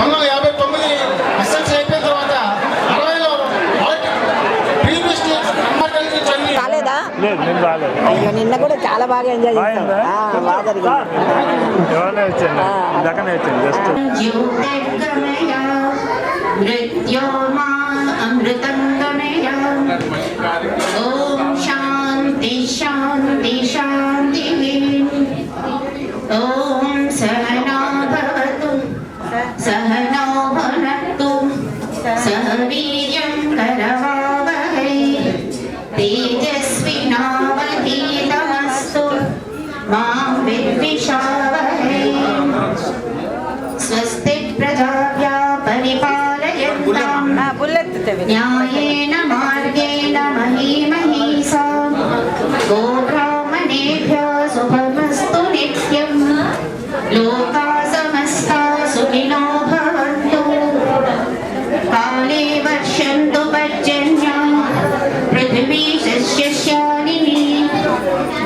పంతొమ్మిది వందల యాభై తొమ్మిది ఎస్ఎల్సీ అయిపోయిన తర్వాత అరవైలో ప్రీమిస్టీ అమ్మకానికి చదివి కాలేదా లేదు నేను రాలేదు. అయ్యో నిన్న కూడా చాలా బాగా ఎంజాయ్ చేశాం బాగా జరిగింది. वीर्यं करवावहै तेजस्विनावधीतमस्तु मा विद्विषावहै स्वस्ति प्रजाभ्या परिपालयन्ताम् ఆ,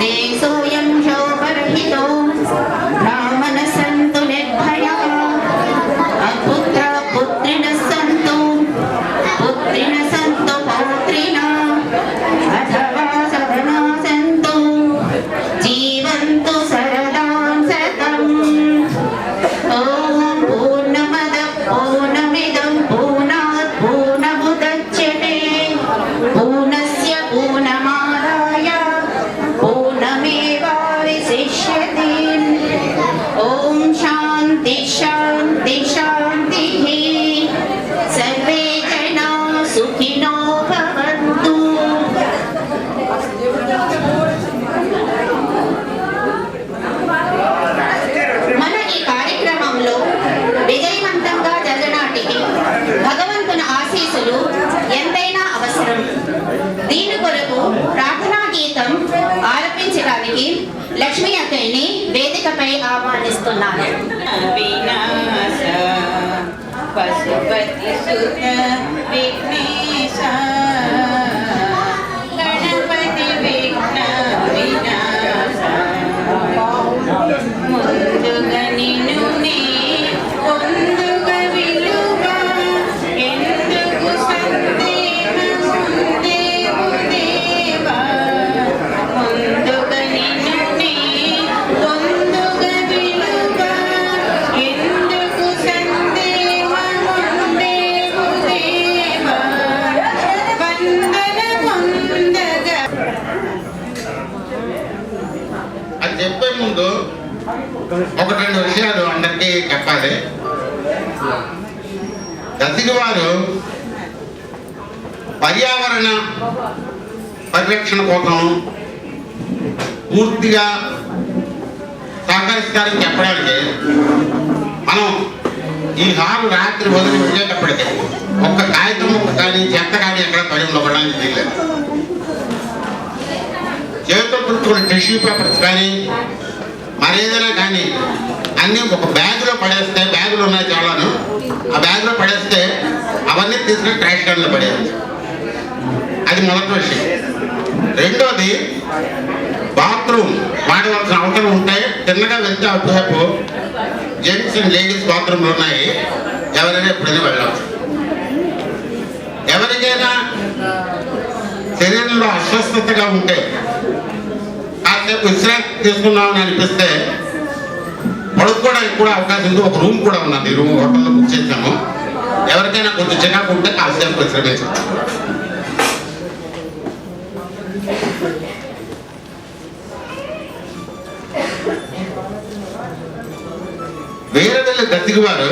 morning. So, शान्ति शान्ति शान्तिः सर्वे जना सुखिनो भवन्तु మన ఈ కార్యక్రమంలో విజయవంతంగా జరగనాటికి భగవంతుని ఆశీస్సులు ఎంతైనా అవసరం దీని కొరకు ప్రార్థనా గీతం ఆలపించడానికి లక్ష్మీ అక్కయ్యని వేదికపై ఆహ్వానిస్తున్నాను వినాశ పశుపతి సుత విఘ్నేశ ముందు ఒకటి రెండు విషయాలు అందరికీ చెప్పాలి. గతికి వారు పర్యావరణ పరిరక్షణ కోసం పూర్తిగా సహకరిస్తారని చెప్పడానికి మనం ఈ హాలు రాత్రి వదిలి ఉండేటప్పటికీ ఒక్క కాగితం కానీ చెత్త కానీ ఎక్కడ పడి ఉండడానికి వీల్లేదు. చేతులు పుట్టుకున్న టిష్యూ పేపర్స్ కానీ మరేదైనా కానీ అన్నీ ఒక బ్యాగ్లో పడేస్తే బ్యాగులు ఉన్నాయి చాలాను. ఆ బ్యాగ్లో పడేస్తే అవన్నీ తీసుకుని ట్రాష్ క్యాన్లో పడేయచ్చు. అది మొదటి విషయం. రెండోది బాత్రూమ్ వాడవలసిన అవసరం ఉంటాయి తిన్నగా వెళ్తే అటువైపు జెంట్స్ అండ్ లేడీస్ బాత్రూమ్లు ఉన్నాయి. ఎవరైనా ఎప్పుడైనా వెళ్ళవచ్చు ఎవరికైనా శరీరంలో అస్వస్థతగా ఉంటే కాసేపు విశ్రాంతి తీసుకున్నామని అనిపిస్తే పడుకోవడానికి కూడా అవకాశం ఉంది. ఒక రూమ్ కూడా ఉన్నది. రూమ్ హోటల్లో బుక్ చేశాము. ఎవరికైనా కొంచెం చిన్నగా ఉంటే కాసేపు విశ్రమించండి వేరే వెళ్ళి గతికి వారు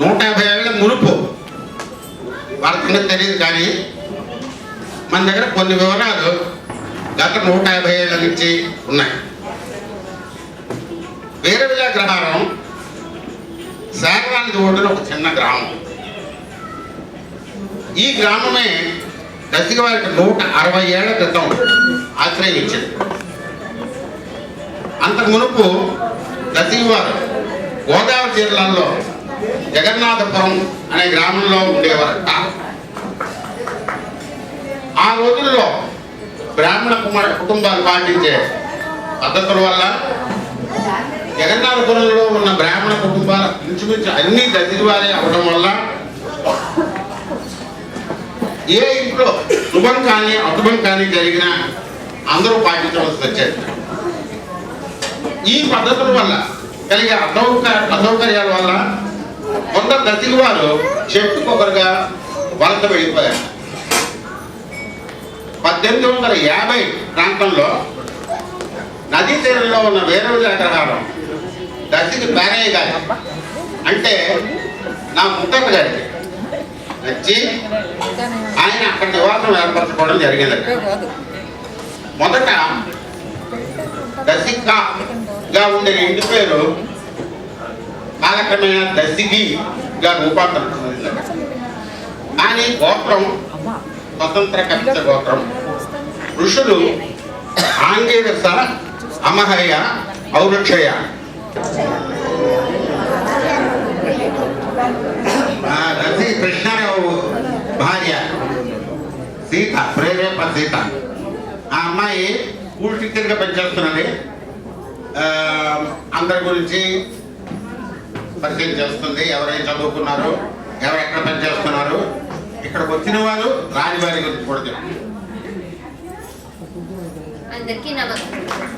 నూట యాభై ఏళ్ళ మునుపు వాళ్ళ తెలియదు కానీ మన దగ్గర కొన్ని వివరాలు గత నూట యాభై ఏళ్ళ నుంచి ఉన్నాయి. వీరవిల్ల గ్రహారం శారదానికి ఒడ్డున ఒక చిన్న గ్రామం. ఈ గ్రామమే దశకి వారికి నూట అరవై ఏళ్ళ క్రితం ఆశ్రయించింది. అంతకు మునుపు దశకి వారు గోదావరి జిల్లాలో జగన్నాథపురం అనే గ్రామంలో ఉండేవారట. ఆ రోజుల్లో బ్రాహ్మణ కుమార కుటుంబాలు పాటించే పద్ధతుల వల్ల జగన్నాథపురంలో ఉన్న బ్రాహ్మణ కుటుంబాల ఇంచుమించు అన్ని దశిరి అవడం వల్ల ఏ ఇంట్లో శుభం కానీ అశుభం కానీ జరిగినా అందరూ పాటించవలసి వచ్చేది. ఈ పద్ధతుల వల్ల కలిగే అసౌక అసౌకర్యాల వల్ల కొంత దశిరి వారు చెట్టుకొకరుగా వలస వెళ్ళిపోయారు. పద్దెనిమిది వందల యాభై ప్రాంతంలో నదీ తీరంలో ఉన్న వేరవిజ అగ్రహారం దశకి పేరయ్య గారి అంటే నా ముత్తప్ప గారికి నచ్చి ఆయన అక్కడ నివాసం ఏర్పరచుకోవడం జరిగింది. మొదట దశికగా ఉండే ఇంటి పేరు కాలక్రమేణా దశిగిగా రూపాంతరం కానీ గోత్రం స్వతంత్ర కవిత గోత్రం. ఋషులు ఆంగేరస అమహయ ఔరక్షయ. రసి రతి కృష్ణారావు భార్య. సీత ప్రేరేప సీత. ఆ అమ్మాయి స్కూల్ టీచర్గా పనిచేస్తున్నది. అందరి గురించి పరిచయం చేస్తుంది. ఎవరైనా చదువుకున్నారు ఎవరు ఎక్కడ పనిచేస్తున్నారు. ఇక్కడికి వచ్చిన వారు రాని వారి గురించి కూడా చెప్తుంది అందరికీ నమస్కారం.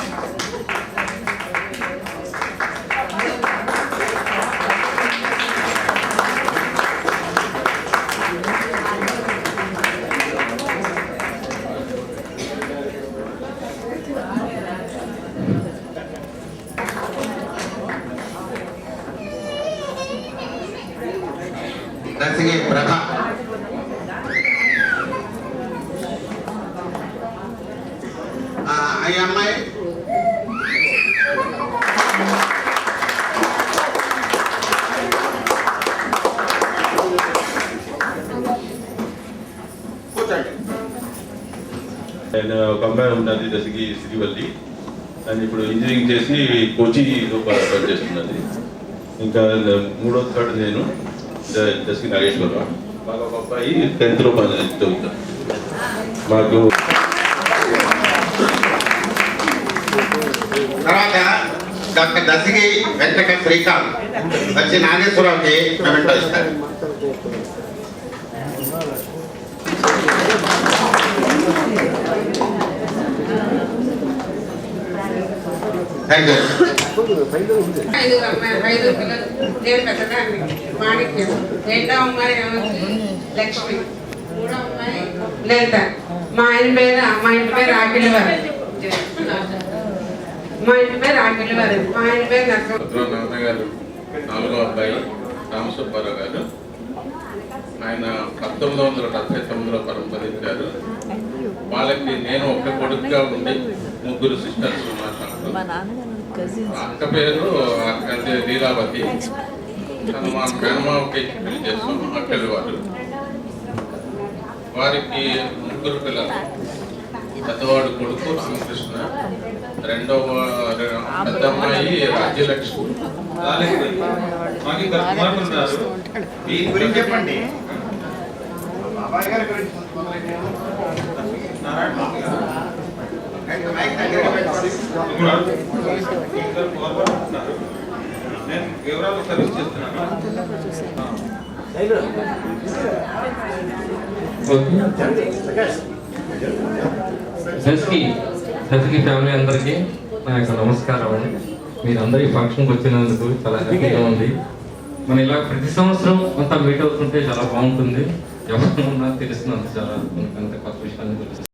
ఈ అమ్మాయి ఆయన ఒక అమ్మాయి ఉన్నది దశకి సిరివల్లి. ఆయన ఇప్పుడు ఇంజనీరింగ్ చేసి కోచిలో ప- పనిచేస్తున్నది. ఇంకా మూడో థర్డ్ నేను దశకి నాగేశ్వరరావు. మాకు ఒక అబ్బాయి టెన్త్లో పని చదువుతాను మాకు తర్వాత డాక్టర్ దశకి వెంకట శ్రీకాంత్ వచ్చి నాగేశ్వరరావుకి మెమెంటో ఇస్తారు థ్యాంక్ యూ ఐదు ఐదు పిల్లలు నేను పెద్దదాన్ని మాణిక్యం రెండో అమ్మాయి లక్ష్మి మూడో అమ్మాయి లలిత మా ఆయన పేరు మా ఇంటి పేరు ఆకిలి వారు మా ఇంటి పేరు ఆకిలి వారు మా ఆయన పేరు నరసింహ భద్రం నాన్నగారు నాలుగో అబ్బాయి రామసుబ్బారావు గారు. ఆయన పంతొమ్మిది వందల డెబ్బై తొమ్మిదిలో పరంపరించారు వాళ్ళకి నేను ఒక కొడుకుగా ఉండి ముగ్గురు సిస్టర్స్ అక్క పేరు లీలావతి. తను మా మేనమావకి పెళ్ళి చేస్తాము అక్కడి వారు. వారికి ముగ్గురు పిల్లలు. పెద్దవాడు కొడుకు రామకృష్ణ. రెండవ పెద్ద అమ్మాయి రాజ్యలక్ష్మి చెప్పండి. నేను వివరాలు సర్వీస్ చేస్తున్నాను దస్కి ఫ్యామిలీ అందరికీ నా యొక్క నమస్కారం అండి. మీరందరూ ఈ ఫంక్షన్కి వచ్చినందుకు చాలా హ్యాపీగా ఉంది. మనం ఇలా ప్రతి సంవత్సరం అంతా మీట్ అవుతుంటే చాలా బాగుంటుంది. ఎవరు ఉన్నా తెలుస్తున్నంత చాలా మనకు అంత కొత్త విషయాన్ని తెలుస్తుంది